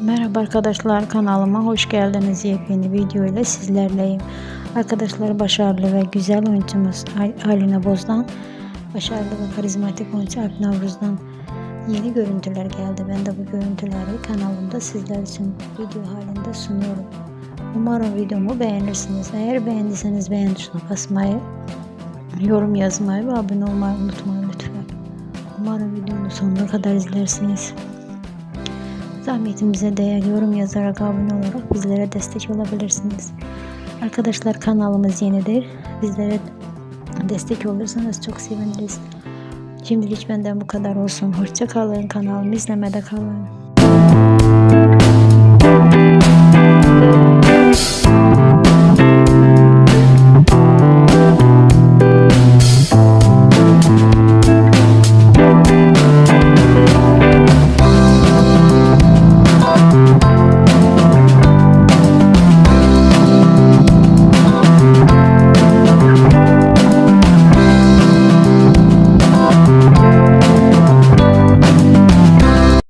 Merhaba arkadaşlar kanalıma hoş geldiniz. Yepyeni video ile sizlerleyim. Arkadaşlar başarılı ve güzel oyuncumuz Al- Alina Boz'dan başarılı ve karizmatik oyuncu Alp Navruz'dan yeni görüntüler geldi. Ben de bu görüntüleri kanalımda sizler için video halinde sunuyorum. Umarım videomu beğenirsiniz. Eğer beğendiyseniz beğen tuşuna basmayı, yorum yazmayı ve abone olmayı unutmayın lütfen. Umarım videonun sonuna kadar izlersiniz. Zahmetimize değer yorum yazarak abone olarak bizlere destek olabilirsiniz. Arkadaşlar kanalımız yenidir. Bizlere destek olursanız çok seviniriz. Şimdilik benden bu kadar olsun. Hoşça kalın. Kanalımı izlemede kalın.